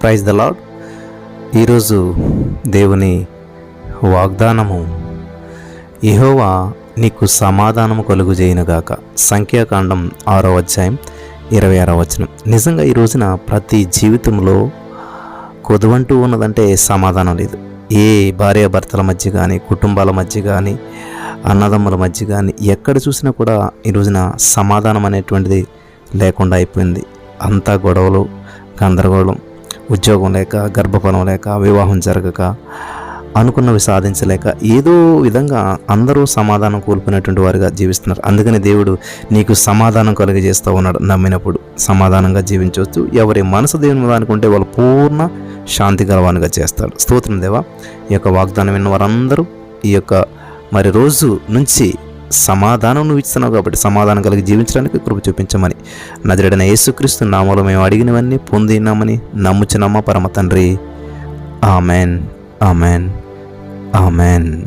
Praise the lord. ఈరోజు దేవుని వాగ్దానము ఇహోవా నీకు సమాధానము కలుగు చేయనుగాక. సంఖ్యాకాండం ఆరో అధ్యాయం ఇరవై ఆరో వచనం. నిజంగా ఈ రోజున ప్రతి జీవితంలో కొదువంటూ ఉన్నదంటే సమాధానం లేదు. ఏ భార్యాభర్తల మధ్య కానీ కుటుంబాల మధ్య కానీ అన్నదమ్ముల మధ్య కానీ ఎక్కడ చూసినా కూడా ఈ రోజున సమాధానం అనేటువంటిది లేకుండా అయిపోయింది. అంతా గొడవలు గందరగోళం ఉద్యోగం లేక గర్భఫలం లేక వివాహం జరగక అనుకున్నవి సాధించలేక ఏదో విధంగా అందరూ సమాధానం కోల్పోయినటువంటి వారిగా జీవిస్తున్నారు. అందుకని దేవుడు నీకు సమాధానం కలిగజేస్తూ ఉన్నాడు. నమ్మినప్పుడు సమాధానంగా జీవించవచ్చు. ఎవరి మనసు దేవుని అనుకుంటే వాళ్ళు పూర్ణ శాంతి గలవానిగా చేస్తాడు స్తోత్రం దేవా. ఈ యొక్క వాగ్దానం విన్న వారందరూ ఈ యొక్క మరి రోజు నుంచి సమాధానం నువ్వు ఇస్తున్నావు కాబట్టి సమాధానం కలిగి జీవించడానికి కృప చూపించమని. నజరడిన యేసుక్రీస్తు నామలో మేము అడిగినవన్నీ పొందినామని నమ్ముచున్నామా పరమ తండ్రి? ఆమెన్. ఆమెన్. ఆమెన్.